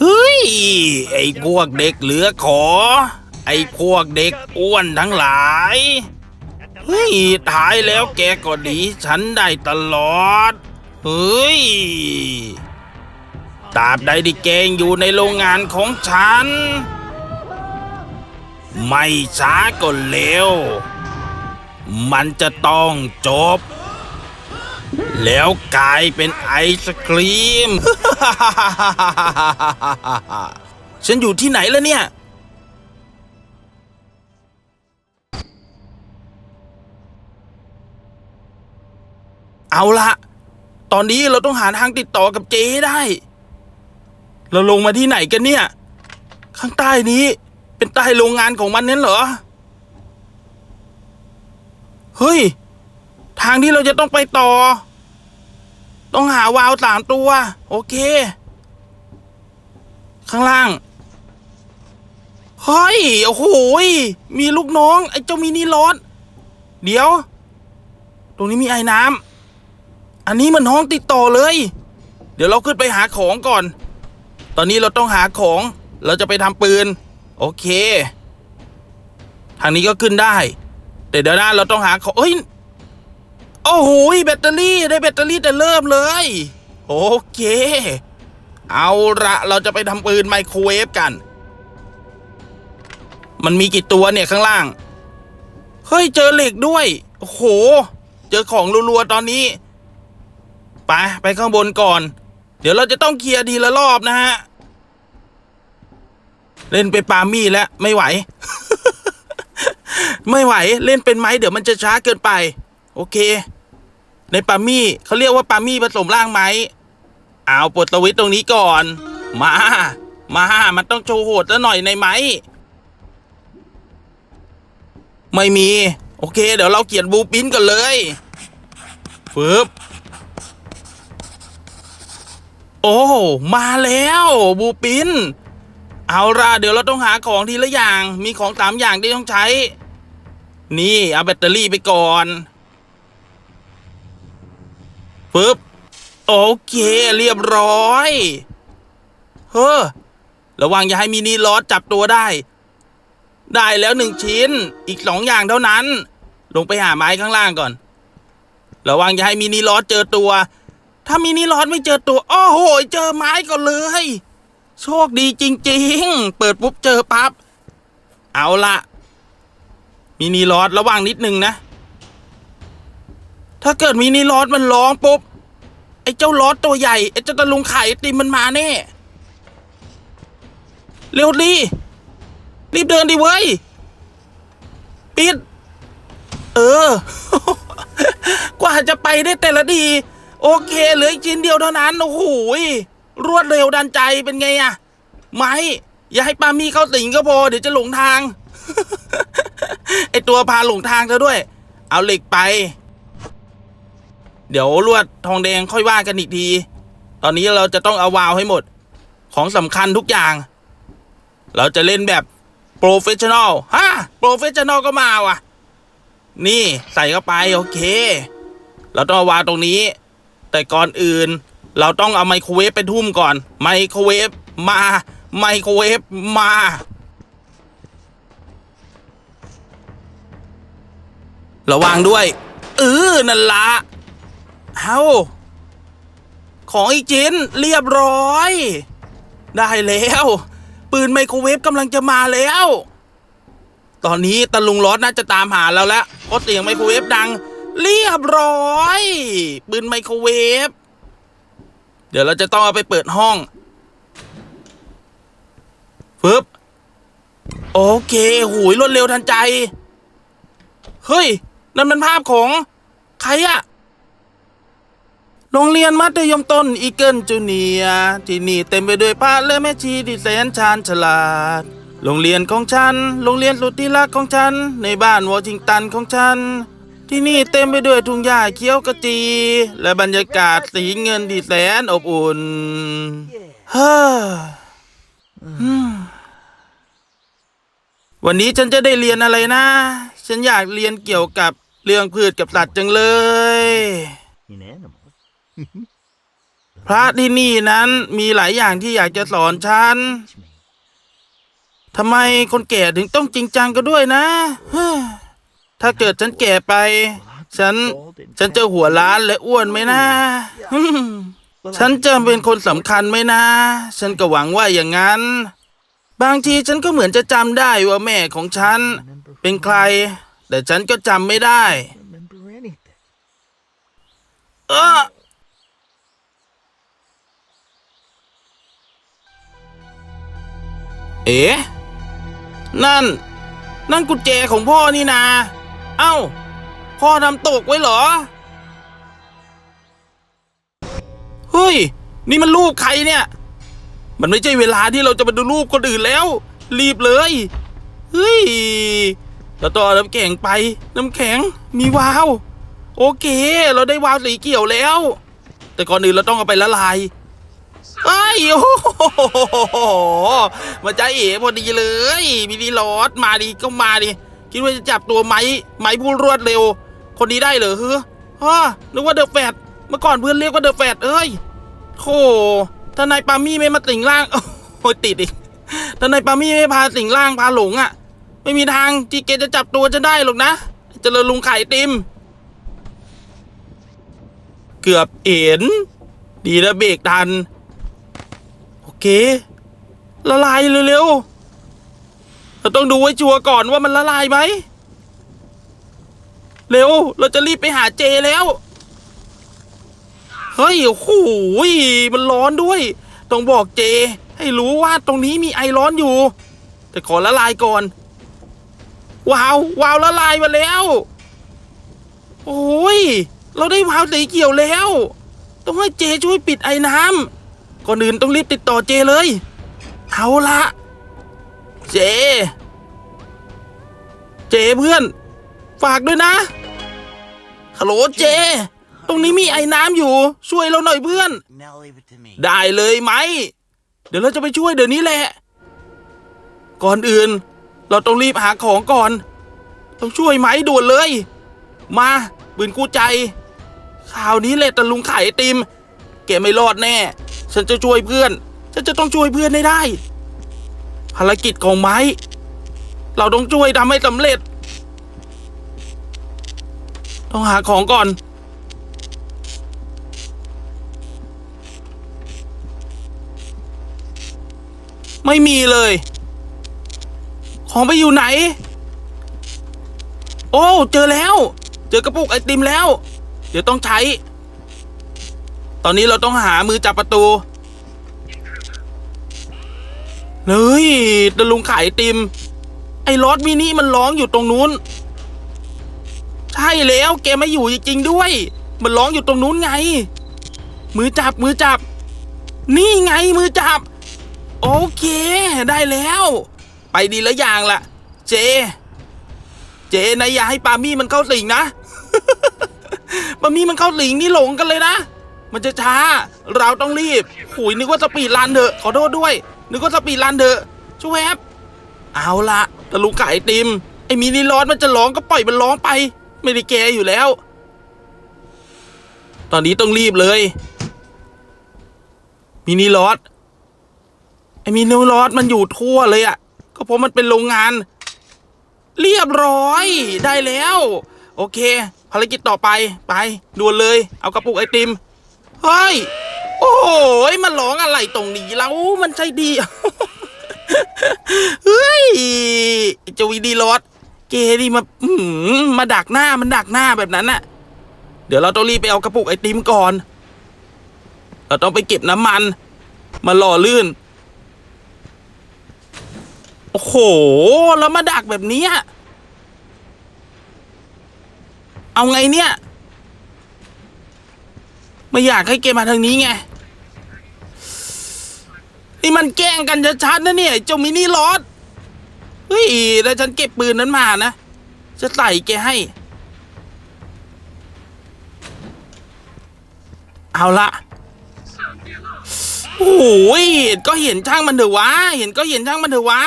เฮ้ย ไอ้พวกเด็กเหลือขอ ไอ้พวกเด็กอ้วนทั้งหลาย เฮ้ยท้ายแล้วแกก็ดีฉันได้ตลอด เฮ้ยตราบใดที่แกงอยู่ในโรงงานของฉัน ไม่ช้าก็เร็ว มันจะต้องจบ แล้วกลายเป็นไอศครีม ฉันอยู่ที่ไหนแล้วเนี่ย เอาละ ตอนนี้เราต้องหาทางติดต่อกับเจได้ เราลงมาที่ไหนกันเนี่ย ข้างใต้นี้ เป็นใต้โรงงานของมันนั่นเหรอ เฮ้ย ทางที่เราจะต้องไปต่อ ต้องหาวาล์วสามตัว โอเค ข้างล่างเฮ้ยโอ้โหยมีลูกน้อง ไอ้เจ้ามินิรถเดี๋ยว ตรงนี้มีไอ้น้ำอันนี้มันห้องติดต่อเลย เดี๋ยวเราขึ้นไปหาของก่อน ตอนนี้เราต้องหาของ เราจะไปทำปืน โอเค ทางนี้ก็ขึ้นได้แต่เดี๋ยวนะเราต้องหาของเอ้ย โอ้โหแบตเตอรี่ได้แบตเตอรี่แต่เริ่มเลย โอเค เอาละเราจะไปทำปืนไมโครเวฟกัน มันมีกี่ตัวเนี่ยข้างล่าง เฮ้ย เจอเหล็กด้วย โอ้โห เจอของรัวๆตอนนี้ไปไปข้างบนก่อน เดี๋ยวเราจะต้องเคลียร์ทีละรอบนะฮะ เล่นไปปามี่แล้วไม่ไหว ไม่ไหวเล่นเป็นไหมเดี๋ยวมันจะช้าเกินไป โอเค ในปามี่เขาเรียกว่าปามี่ผสมร่างไหมเอาปลดสวิตตรงนี้ก่อน มา มา มันต้องโชว์โหดซะหน่อยในไหม ไม่มี โอเค เดี๋ยวเราเขียนบูปินกันเลยฟึบโอ้ มาแล้วบูปิน เอาล่ะเดี๋ยวเราต้องหาของทีละอย่าง มีของสามอย่างที่ต้องใช้ นี่ เอาแบตเตอรี่ไปก่อน ปึ๊บ โอเค เรียบร้อย เฮ้อ ระวังอย่าให้มินิลอสจับตัวได้ ได้แล้วหนึ่งชิ้น อีกสองอย่างเท่านั้น ลงไปหาไม้ข้างล่างก่อน ระวังอย่าให้มินิลอสเจอตัว ถ้ามินิลอสไม่เจอตัว โอ้โห เจอไม้ก่อนเลย โชคดีจริง ๆ เปิดปุ๊บเจอปั๊บ เอาละมินิลอสระวังนิดนึงนะ ถ้าเกิดมินิลอสมันร้องปุ๊บ ไอ้เจ้าลอสตัวใหญ่ ไอ้เจ้าตะลุงไข่ติมมันมาแน่ เร็วดี รีบเดินดิเว้ย ปิด เออ กว่าจะไปได้แต่ละดี โอเคเหลืออีกชิ้นเดียวเท่านั้น โอ้โหยรวดเร็วดันใจเป็นไงอะไม่ อย่าให้ปามีเข้าสิงก็พอ เดี๋ยวจะหลงทาง ไอตัวพาหลงทางเธอด้วย เอาเหล็กไป เดี๋ยวลวดทองแดงค่อยว่ากันอีกที ตอนนี้เราจะต้องเอาวาวให้หมด ของสำคัญทุกอย่าง เราจะเล่นแบบโปรเฟชชั่นอลฮะโปรเฟชชั่นอลก็มาว่ะ นี่ใส่เข้าไปโอเค เราต้องเอาวางตรงนี้ แต่ก่อนอื่น เราต้องเอาไมโครเวฟไปทุ่มก่อน ไมโครเวฟมาไมโครเวฟมาระวังด้วย เออนั่นละ เอาของอีกชิ้นเรียบร้อย ได้แล้ว ปืนไมโครเวฟกำลังจะมาแล้ว ตอนนี้ตะลุงรอดน่าจะตามหาเราแล้วเพราะเสียงไมโครเวฟดัง เรียบร้อย ปืนไมโครเวฟเดี๋ยวเราจะต้องเอาไปเปิดห้องฟึบโอเคหูยรวดเร็วทันใจ เฮ้ย นั่นมันภาพของ ใครอะ โรงเรียนมัธยมต้นอีเกิลจูเนียที่นี่เต็มไปด้วยพระและแม่ชีที่แสนชาญฉลาด โรงเรียนของฉัน โรงเรียนสุดที่รักของฉัน ในบ้านวอชิงตันของฉัน ที่นี่เต็มไปด้วยทุ่งหญ้าเขียวกระจี และบรรยากาศสีเงินที่แสนอบอุ่นเฮ้อวันนี้ฉันจะได้เรียนอะไรนะ ฉันอยากเรียนเกี่ยวกับเรื่องพืชกับสัตว์จังเลย พระที่นี่นั้นมีหลายอย่างที่อยากจะสอนฉันทำไมคนแก่ถึงต้องจริงจังก็ด้วยนะเฮ้ยถ้าเกิดฉันแก่ไป ฉัน ฉันจะหัวล้านและอ้วนไหมนะฮึ่มฉันจะเป็นคนสำคัญไหมนะ ฉันก็หวังว่าอย่างนั้น บางทีฉันก็เหมือนจะจำได้ว่าแม่ของฉัน เป็นใคร แต่ฉันก็จำไม่ได้ remember anything. เออ เอ๋นั่น นั่นกุญแจของพ่อนี่นา เอ้า พ่อทำตกไว้เหรอ เฮ้ย นี่มันรูปใครเนี่ย มันไม่ใช่เวลาที่เราจะมาดูรูปคนอื่นแล้ว รีบเลย เฮ้ยเราต่อน้ำแข็งไป น้ำแข็ง มีวาว โอเค เราได้วาวสีเขียวแล้ว แต่ก่อนอื่นเราต้องเอาไปละลายไอ้ยโอ้โห มาใจเอ๋พอดีเลยมินิลอดมาดีก็มาดิคิดว่าจะจับตัวไม้ไม้ผู้รวดเร็ว คนนี้ได้เหรอเฮ้อฮะนึกว่าเดอะแฟดเมื่อก่อนเพื่อนเรียกว่าเดอะแฟดเอ้ยโธ่ถ้านายปามี่ไม่มาสิงร่างโอ้ยติดอีกถ้านายปามี่ไม่พาสิงร่างพาหลงอะ ไม่มีทางที่เกจะจับตัวจะได้หรอกนะเจริญลุงไข่ติม เกือบเอ็น ดีนะเบรกทัน โอเค ละลายเร็วๆเราต้องดูไว้ชัวร์ก่อนว่ามันละลายไหมเร็ว เราจะรีบไปหาเจแล้ว เฮ้ยโอ้โหยมันร้อนด้วย ต้องบอกเจ ให้รู้ว่าตรงนี้มีไอร้อนอยู่ แต่ขอละลายก่อน ว้าว ว้าวละลายมาแล้ว โอ้ย เราได้วาวสีเขียวแล้ว ต้องให้เจช่วยปิดไอ้น้ำก่อนอื่นต้องรีบติดต่อเจเลย เอาละเจ เจเพื่อน ฝากด้วยนะฮัลโหลเจ ตรงนี้มีไอ้น้ำอยู่ ช่วยเราหน่อยเพื่อน Now leave it to me. ได้เลยไหม เดี๋ยวเราจะไปช่วยเดี๋ยวนี้แหละ ก่อนอื่น เราต้องรีบหาของก่อน ต้องช่วยไหมด่วนเลย มาปืนกู้ใจข่าวนี้แหละตะลุงขายไอติม แกไม่รอดแน่ ฉันจะช่วยเพื่อน ฉันจะต้องช่วยเพื่อนให้ได้ ภารกิจของไม้ เราต้องช่วยทำให้สำเร็จ ต้องหาของก่อน ไม่มีเลย ของไปอยู่ไหน โอ้เจอแล้ว เจอกระปุกไอติมแล้ว เดี๋ยวต้องใช้ ตอนนี้เราต้องหามือจับประตู เฮ้ยตะลุงขายติม ไอ้รถมินิมันร้องอยู่ตรงนู้น ใช่แล้วแกไม่อยู่จริงๆด้วย มันร้องอยู่ตรงนู้นไง มือจับมือจับ นี่ไงมือจับ โอเค ได้แล้ว ไปดีละอย่างละเจ เจนายอย่าให้ปามี่มันเข้าสิงนะปามี่มันเข้าสิงนี่หลงกันเลยนะ มันจะช้า เราต้องรีบหุยนึกว่าสปีดรันเถอะขอโทษด้วย นึกว่าสปีดรันเถอะช่วยแอบเอาละตะลุงขายไอติม ไอ้มินิร้อนมันจะร้องก็ปล่อยมันร้องไป ไม่ได้แกอยู่แล้ว ตอนนี้ต้องรีบเลย มินิลอดไอ้มินิลอดมันอยู่ทั่วเลยอะ่ะ ก็เพราะมันเป็นโรงงาน เรียบร้อยได้แล้ว โอเค ภารกิจต่อไปไปด่วนเลย เอากระปุกไอติม เฮ้ย โอ้ยมันร้องอะไรตรงนี้แล้วมันใช่ดี เฮ้ยเจวีดีรอดเกดีมาอื้อหือมาดักหน้ามันดักหน้าแบบนั้นน่ะ เดี๋ยวเราต้องรีบไปเอากระปุกไอติมก่อน เราต้องไปเก็บน้ำมัน มาหล่อลื่น โอ้โห แล้วมาดักแบบนี้ เอาไงเนี่ย ไม่อยากให้เกมมาทางนี้ไง นี่มันแกล้งกันชัดๆนะเนี่ยเจ้ามินิลอดเฮ้ยแล้วฉันเก็บปืนนั้นมานะ จะใส่แกให้ เอาละโอ้ยก็เห็นช่างมันเถอะวะ เห็นก็เห็นช่างมันเถอะวะ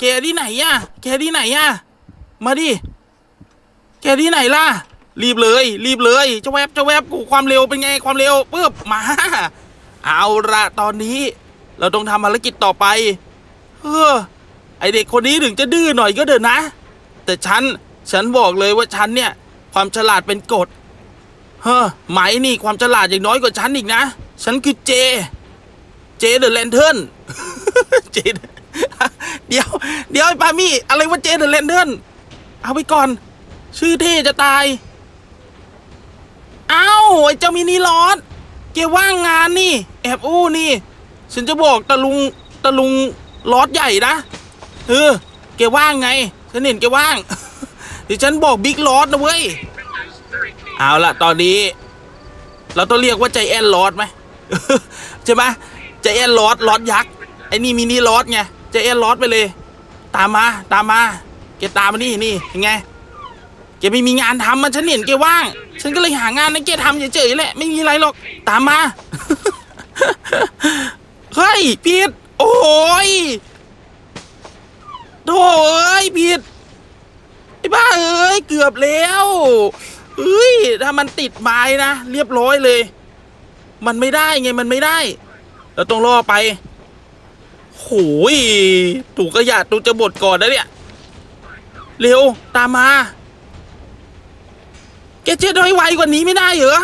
แกที่ไหนอะแกที่ไหนอะมาดิ แกที่ไหนล่ะ รีบเลย รีบเลยเจะแวบเจะแวบกูความเร็วเป็นไงความเร็วปึ๊บมา เอาละตอนนี้ เราต้องทำภารกิจต่อไป เออ ไอเด็กคนนี้ถึงจะดื้อหน่อยก็เดินนะ แต่ฉัน ฉันบอกเลยว่าฉันเนี่ย ความฉลาดเป็นกฎ เฮ้อไหมนี่ความฉลาดอย่างน้อยกว่าฉันอีกนะ ฉันคือเจ เจเดอะแลนเทิร์นเจเดี๋ยว เดี๋ยวไอ้ปามี่อะไรว่าเจเดอะแลนเทิร์นเอาไปก่อน ชื่อเท่จะตายเอ้าไอ้เจ้ามินิลอสแกว่างงานนี่ แอบอู้นี่ ฉันจะบอกตะลุงตะลุงลอสใหญ่นะเออแกว่างไง ฉันเห็นแกว่างเดี๋ยวฉันบอกบิ๊กลอสนะเว้ย เอาละตอนนี้ เราต้องเรียกว่าใจแอนลอสไหมใช่ไหมใจแอนลอสลอสยักษ์ไอ้นี่มินิลอสไงใจแอนลอสไปเลย ตามมาตามมาแกตามมานี่นี่ยังไงแกไม่มีงานทำมันฉันเห็นแกว่าง ฉันก็เลยหางานให้แกทำเฉยๆแหละ ไม่มีอะไรหรอก ตามมา เฮ้ยพีดโอ้ยโถ่เอ้ยพีดไอ้บ้าเอ้ยเกือบแล้วเฮ้ยถ้ามันติดไม้นะเรียบร้อยเลย มันไม่ได้ไงมันไม่ได้เราต้องล่อไปโหยถูกกระยาดตูจะบดก่อนนะเนี่ยเร็วตามมาแกเจ็ดให้ไวกว่านี้ไม่ได้เหรอ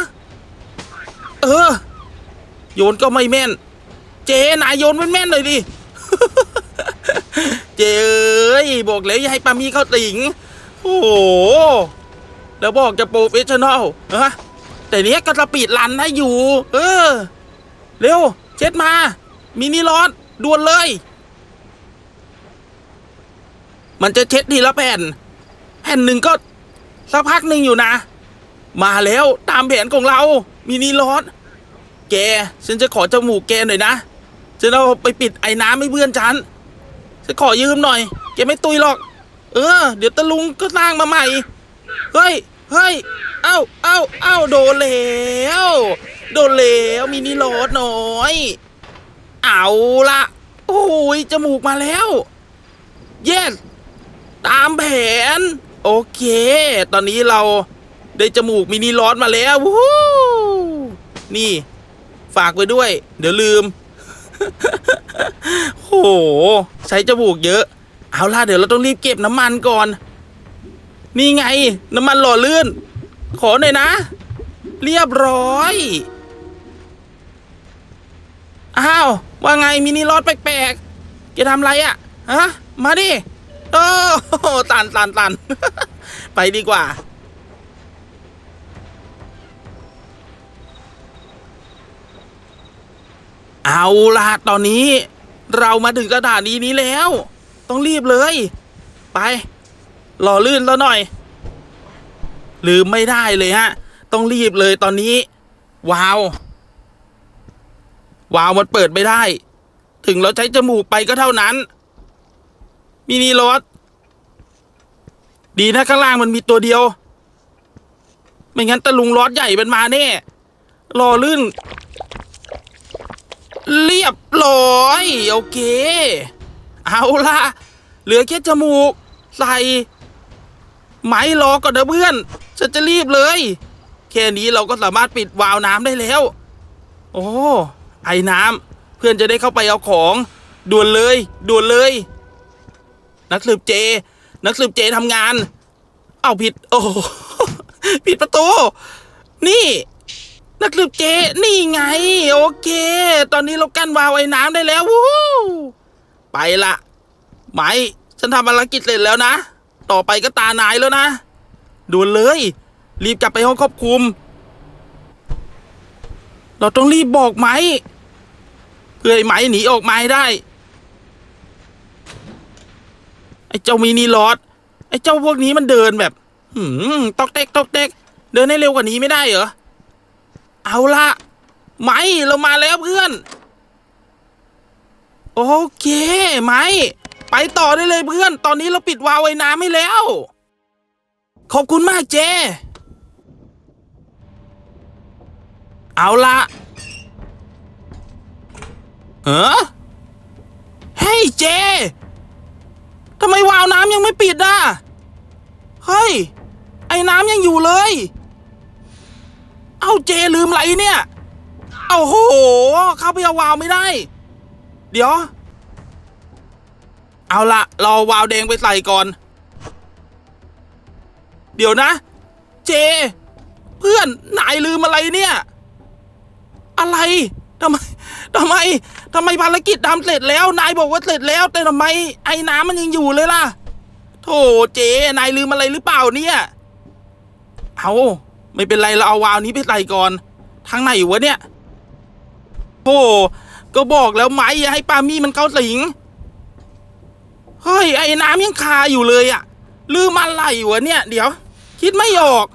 เออ โยนก็ไม่แม่น เจนายโยนแม่นๆหน่อยดิ เจเอ้ยบอกแล้วอย่าให้ปามีเข้าติง โอ้โห แล้วบอกจะโปรเฟชชั่นอลฮะแต่เนี้ยก็สปีดรันได้อยู่ เออ เร็ว เช็ดมา มินิลอดด่วนเลย มันจะเช็ดทีละแผ่น แผ่นหนึ่งก็สักพักหนึ่งอยู่นะ มาแล้วตามแผนของเรา มินิลอดแก ฉันจะขอจมูกแกหน่อยนะ ฉันเอาไปปิดไอ้น้ำให้เพื่อนฉัน ฉันขอยืมหน่อย แกไม่ตุยหรอก เออ เดี๋ยวตะลุงก็สร้างมาใหม่ เฮ้ย เฮ้ย เอ้า เอ้า เอ้า โดนแล้ว โดนแล้วมินิโรดหน่อย เอาละโอ้ย จมูกมาแล้ว เยสตามแผน โอเค ตอนนี้เราได้จมูกมินิโรดมาแล้ว วู้ นี่ ฝากไว้ด้วย เดี๋ยวลืม โห ใช้จมูกเยอะ เอาล่ะเดี๋ยวเราต้องรีบเก็บน้ำมันก่อน นี่ไง น้ำมันหล่อลื่น ขอหน่อยนะ เรียบร้อย อ้าว ว่าไงมินิรถแปลกๆแกทำไรอะ่ะฮะ มาดิ โอ้ตันตันตัน ไปดีกว่า เอาล่ะตอนนี้เรามาถึงสถานีนี้แล้ว ต้องรีบเลย ไปหล่อลื่นแล้วหน่อย ลืมไม่ได้เลยฮะ ต้องรีบเลยตอนนี้ วาว วาวมันเปิดไม่ได้ ถึงเราใช้จมูกไปก็เท่านั้น มินิรถ ดีนะข้างล่างมันมีตัวเดียว ไม่งั้นตะลุงรถใหญ่มันมาแน่รอลื่น เรียบร้อย โอเค เอาละเหลือแค่จมูก ใส่ไม้รอก่อนนะเพื่อน ฉันจะรีบเลย แค่นี้เราก็สามารถปิดวาล์วน้ำได้แล้ว โอ้ไอ้น้ำเพื่อนจะได้เข้าไปเอาของ ด่วนเลยด่วนเลย นักสืบเจ นักสืบเจทำงาน เอาผิด โอ้ผิดประตู นี่ นักสืบเจนี่ไง โอเค ตอนนี้เรากั้นวาวไอ้น้ำได้แล้ววู้ไปละไหมฉันทำภารกิจเสร็จแล้วนะ ต่อไปก็ตานายแล้วนะด่วนเลย รีบกลับไปห้องควบคุม เราต้องรีบบอกไหมเพื่อให้ไหมหนีออกมาให้ได้ ไอ้เจ้ามินิลอดไอ้เจ้าพวกนี้มันเดินแบบ หืมตอกเต็กตอกเต็กเดินให้เร็วกว่านี้ไม่ได้เหรอ เอาละไหมเรามาแล้วเพื่อน โอเคไหมไปต่อได้เลยเพื่อน ตอนนี้เราปิดวาล์วไอ้น้ำให้แล้ว ขอบคุณมากเจ เอาละเออเฮ้ยเจทำไมวาล์วน้ำยังไม่ปิดอะ เฮ้ย ไอ้น้ำยังอยู่เลย เอ้าเจลืมอะไรเนี่ยโอ้โหเข้าไปเอาวาวไม่ได้ เดี๋ยว เอาละรอวาวแดงไปใส่ก่อน เดี๋ยวนะ เจ เพื่อนนายลืมอะไรเนี่ย อะไรทำไมทำไมทำไมภารกิจทำเสร็จแล้ว นายบอกว่าเสร็จแล้ว แต่ทำไม ไอ้น้ำมันยังอยู่เลยล่ะโธ่เจ นายลืมอะไรหรือเปล่าเนี่ย เอา ไม่เป็นไรเราเอาวาวนี้ไปใส่ก่อนทางไหนวะเนี่ยโธ่ก็บอกแล้วไหมอย่าให้ปามี่มันเข้าสิงเฮ้ยไอ้น้ำยังคาอยู่เลยอะลืมอะไรวะเนี่ย เดี๋ยว คิดไม่ออก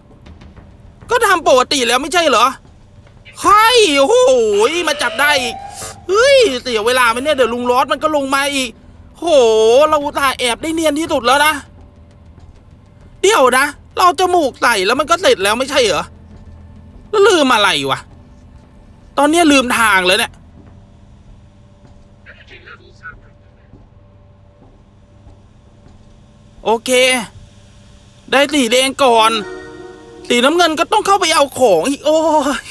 ก็ทำปกติแล้วไม่ใช่เหรอเฮ้ยโอ้โหมาจับได้อีกเฮ้ยเสียเวลาไหมเนี่ยเดี๋ยวลุงรอดมันก็ลงมาอีกโห เราตาแอบได้เนียนที่สุดแล้วนะ เดี๋ยวนะ เราจมูกใส่แล้วมันก็เสร็จแล้วไม่ใช่เหรอ แล้วลืมอะไรวะ ตอนนี้ลืมทางเลยเนี่ย โอเค ได้สีแดงก่อน สีน้ำเงินก็ต้องเข้าไปเอาของอีก โอ้ย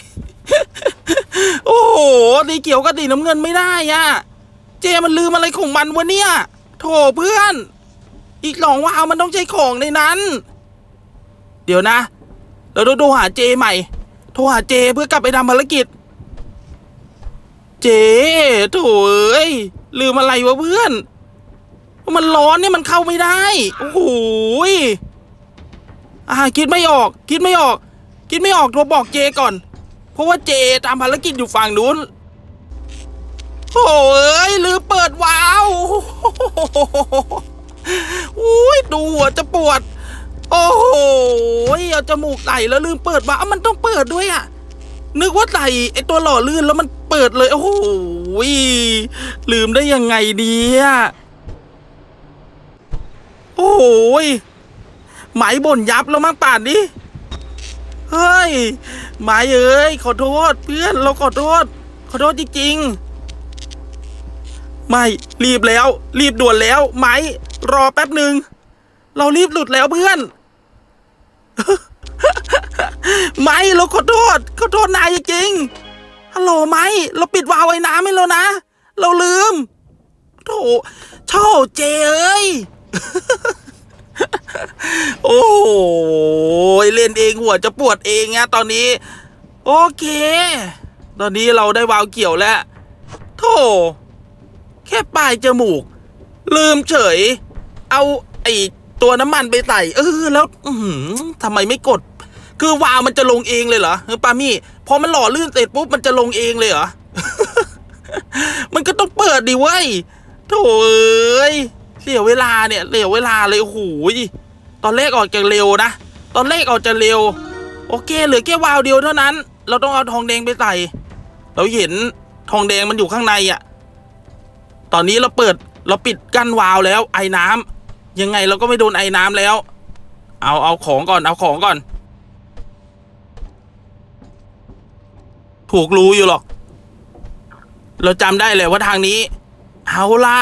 โอ้โหสีเขียวกับสีน้ำเงินไม่ได้อะเจมันลืมอะไรของมันวะเนี่ย โถเพื่อน อีกสองวาวมันต้องใช้ของในนั้น ดี๋ยวนะ เราต้องโทรหาเจใหม่ โทรหาเจเพื่อกลับไปทำภารกิจ เจโถเอ้ยลืมอะไรวะเพื่อน มันร้อนเนี่ยมันเข้าไม่ได้ โอ้โหอ่าคิดไม่ออก คิดไม่ออก คิดไม่ออกโทรบอกเจก่อน เพราะว่าเจตามภารกิจอยู่ฝั่งนู้นโอ้ยลืมเปิดวาวอุ้ยดูหัวจะปวด โอ้โหเอาจมูกใส่แล้วลืมเปิดวาล์วมันต้องเปิดด้วยอะนึกว่าใส่ไอตัวหล่อลื่นแล้วมันเปิดเลย โอ้โหลืมได้ยังไงเนี่ยโอ้โหไหมบ่นยับแล้วมั้งป่านนี้เฮ้ยไหมเอ้ยขอโทษเพื่อนเราขอโทษ ขอโทษจริงๆ ไม่รีบแล้ว รีบด่วนแล้วไหมรอแป๊บหนึ่งเรารีบหลุดแล้วเพื่อน ไม่เราขอโทษขอโทษนายจริงฮัลโหลไหมเราปิดวาล์วไอ้น้ำให้แล้วนะ เราลืมโถโชเจเอ้ย โอ้โหเล่นเองหัวจะปวดเองอะตอนนี้ โอเค ตอนนี้เราได้วาวเกี่ยวแล้วโธ่แค่ปลายจมูก ลืมเฉย เอาไอ้ตัวน้ำมันไปใส่เออแล้วทำไมไม่กด คือวาวมันจะลงเองเลยเหรออปามี่พอมันหล่อลื่นเสร็จปุ๊บมันจะลงเองเลยเหรอ มันก็ต้องเปิดดิเว้ยโถ่เอ้ยเสียเวลาเนี่ยเสียเวลาเลยโอ้โหตอนแรกออกจะเร็วนะ ตอนแรกออกจะเร็ว โอเคเหลือแค่วาวเดียวเท่านั้น เราต้องเอาทองแดงไปใส่ เราเห็นทองแดงมันอยู่ข้างในอะ่ะ ตอนนี้เราเปิดเราปิดกั้นวาวแล้วไอ้น้ำยังไงเราก็ไม่โดนไอ้น้ำแล้ว เอาเอาของก่อนเอาของก่อน ถูกรู้อยู่หรอก เราจำได้เลยว่าทางนี้ เอาละ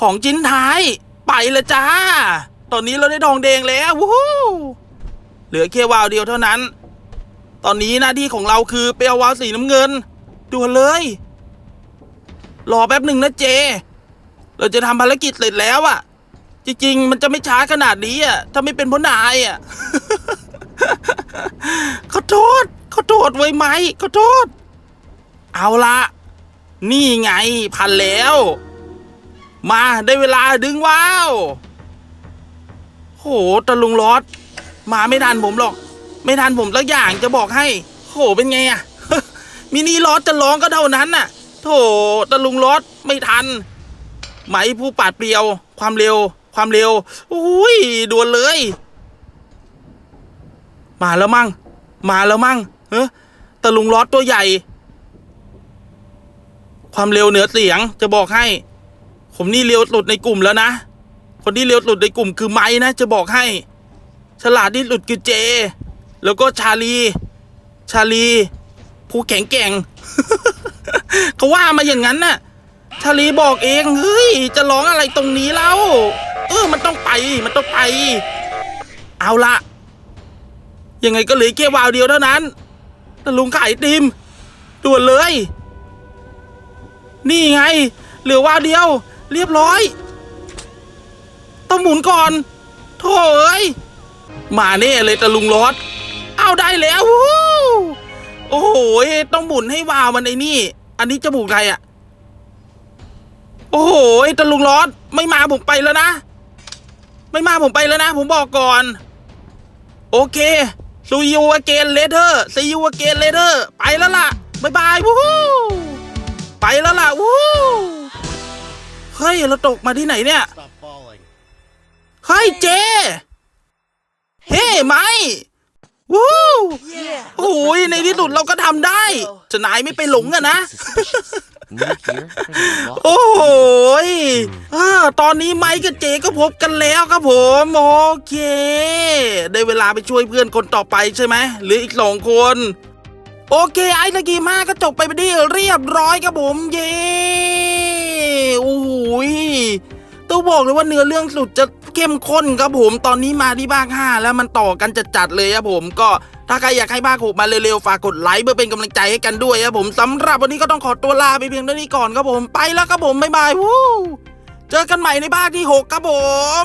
ของชิ้นท้าย ไปลยจ้า ตอนนี้เราได้ทองแดงแล้ววู้ฮู้เหลือแค่วาล์วเดียวเท่านั้น ตอนนี้หน้าที่ของเราคือไปเอาวาล์วสีน้ำเงินด่วนเลย รอแป๊บหนึ่งนะเจ เราจะทำภารกิจเสร็จแล้วอะจริงๆ มันจะไม่ช้าขนาดนี้อะถ้าไม่เป็นเพราะนายอะขอโทษ อโทษไว้ไหมขอโทษ เอาละนี่ไงพันแล้ว มาได้เวลาดึงว้าวโหตะลุงรอดมาไม่ทันผมหรอก ไม่ทันผมสักอย่างจะบอกให้โหเป็นไงอะมินิรอดจะร้องก็เท่านั้นน่ะโถตะลุงรอดไม่ทัน ไหมผู้ปาดเปรียว ความเร็ว ความเร็วอุ้ยด่วนเลย มาแล้วมั่งมาแล้วมั่ง เฮ้ตะลุงรอดตัวใหญ่ ความเร็วเหนือเสียง จะบอกให้ ผมนี่เร็วสุดในกลุ่มแล้วนะ คนที่เร็วสุดในกลุ่มคือไม้นะ จะบอกให้ ฉลาดที่สุดคือเจ แล้วก็ชาลี ชาลีผู้แข็งแกร่งเขาว่ามาอย่างนั้นน่ะ ชาลีบอกเอง เฮ้ย จะร้องอะไรตรงนี้เล่า เออ มันต้องไป มันต้องไป เอาละยังไงก็เหลือแค่วาวเดียวเท่านั้น แต่ลุงขายไอติมด่วนเลย นี่ไง เหลือว่าเดียว เรียบร้อยต้องหมุนก่อนโถ่เอ้ย มาแน่เลยตะลุงรถ เอาได้แล้วโอ้โหต้องหมุนให้วาวมันไอ้นี่ อันนี้จมูกใครอะโอ้โหตะลุงรถไม่มาผมไปแล้วนะ ไม่มาผมไปแล้วนะ ผมบอกก่อน โอเค ซูยูอเกนเลเทอร์ซียูอเกนเลเทอร์ไปแล้วล่ะบายบายวู้ฮู้ไปแล้วล่ะวู้ฮู้เฮ้ยเราตกมาที่ไหนเนี่ย Stop falling. เฮ้ยเจเฮ้ไหม วู้โอ้ยในที่สุดเราก็ทำได้จะนายไม่ไปหลงอะนะ New here? There's a lot. โอ้โหยอ่าตอนนี้ไมค์กับเจก็พบกันแล้วครับผม โอเค ได้เวลาไปช่วยเพื่อนคนต่อไปใช่ไหมหรืออีกสองคน โอเคไอ้ตะกี้มาก็จบไปไปนที่เรียบร้อยครับผม เย้โอ้โหยต้องบอกเลยว่าเนื้อเรื่องสุดจะ เข้มข้นครับผมตอนนี้มาที่ภาคห้าแล้วมันต่อกันจัดๆเลยครับผมก็ถ้าใครอยากให้ภาคหกมาเร็วๆ ฝากกดไลค์เพื่อเป็นกำลังใจให้กันด้วยครับผมสำหรับวันนี้ก็ต้องขอตัวลาไปเพียงเท่านี้ก่อนครับผมไปแล้วครับผมบ๊ายบายวู้เจอกันใหม่ในภาคที่หกครับผม